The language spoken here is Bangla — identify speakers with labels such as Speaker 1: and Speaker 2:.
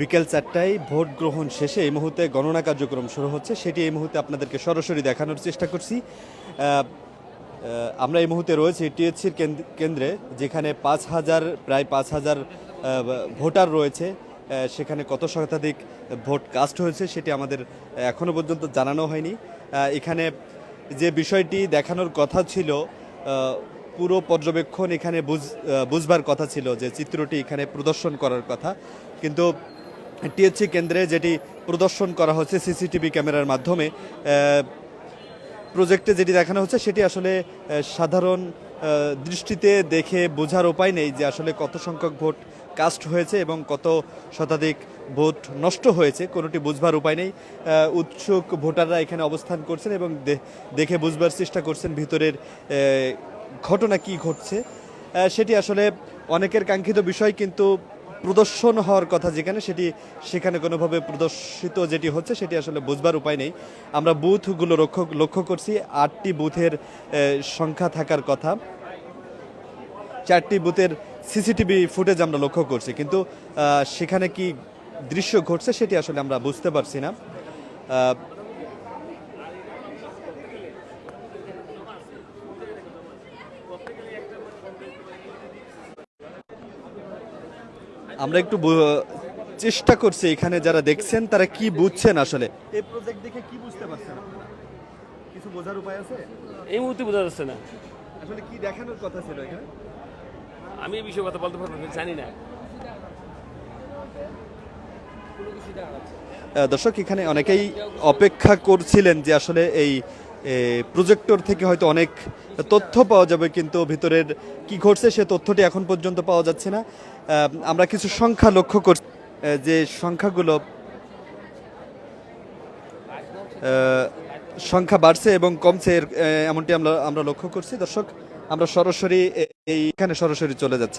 Speaker 1: বিকেল চারটায় ভোট গ্রহণ শেষে এই মুহূর্তে গণনা কার্যক্রম শুরু হচ্ছে। সেটি এই মুহূর্তে আপনাদেরকে সরাসরি দেখানোর চেষ্টা করছি। আমরা এই মুহূর্তে রয়েছি টিএসসির কেন্দ্রে যেখানে পাঁচ হাজার, প্রায় পাঁচ হাজার ভোটার রয়েছে। সেখানে কত শতাধিক ভোট কাস্ট হয়েছে সেটি আমাদের এখনও পর্যন্ত জানানো হয়নি। এখানে যে বিষয়টি দেখানোর কথা ছিল পুরো পর্যবেক্ষণ এখানে বুঝ বুঝবার কথা ছিল যে চিত্রটি এখানে প্রদর্শন করার কথা। কিন্তু টিএসসি কেন্দ্রে যেটি প্রদর্শন করা হচ্ছে সিসিটিভি ক্যামেরার মাধ্যমে প্রজেক্টে যেটি দেখানো হচ্ছে সেটি আসলে সাধারণ দৃষ্টিতে দেখে বোঝার উপায় নেই যে আসলে কত সংখ্যক ভোট কাস্ট হয়েছে এবং কত শতাধিক ভোট নষ্ট হয়েছে, কোনোটি বুঝবার উপায় নেই। উৎসুক ভোটাররা এখানে অবস্থান করছেন এবং দেখে বুঝবার চেষ্টা করছেন ভিতরের ঘটনা কি ঘটছে। সেটি আসলে অনেকের কাঙ্ক্ষিত বিষয় কিন্তু প্রদর্শন হওয়ার কথা যেখানে, সেটি সেখানে কোনোভাবে প্রদর্শিত যেটি হচ্ছে, সেটি আসলে বুঝবার উপায় নেই। আমরা বুথগুলো লক্ষ্য লক্ষ্য করছি, আটটি বুথের সংখ্যা থাকার কথা। চারটি বুথের সিসিটিভি ফুটেজ আমরা লক্ষ্য করছি, কিন্তু সেখানে কি দৃশ্য ঘটছে, সেটি আসলে আমরা বুঝতে পারছি না। আমরা একটু বু- চেষ্টা করছি এখানে যারা দেখছেন তারা কি বুঝছেন আসলে? এই প্রজেক্ট দেখে কি বুঝতে পারছেন কিছু বোঝার উপায় আছে?
Speaker 2: এই মুহূর্তে বোঝা যাচ্ছে না।
Speaker 1: আসলে কি দেখানোর কথা ছিল এখানে?
Speaker 2: আমি এই বিষয়ে কথা বলতে পারব না জানি না।
Speaker 1: দর্শক এখানে অনেকেই অপেক্ষা করছিলেন যে আসলে এই প্রজেক্টর থেকে হয়তো অনেক তথ্য পাওয়া যাবে কিন্তু ভিতরের কি ঘটছে সে তথ্যটি এখন পর্যন্ত পাওয়া যাচ্ছে না। আমরা কিছু সংখ্যা লক্ষ্য আহ, যে সংখ্যাগুলো সংখ্যা বাড়ছে এবং কমছে এমনটি আমরা আমরা লক্ষ্য করছি। দর্শক আমরা সরাসরি এইখানে সরাসরি চলে যাচ্ছি।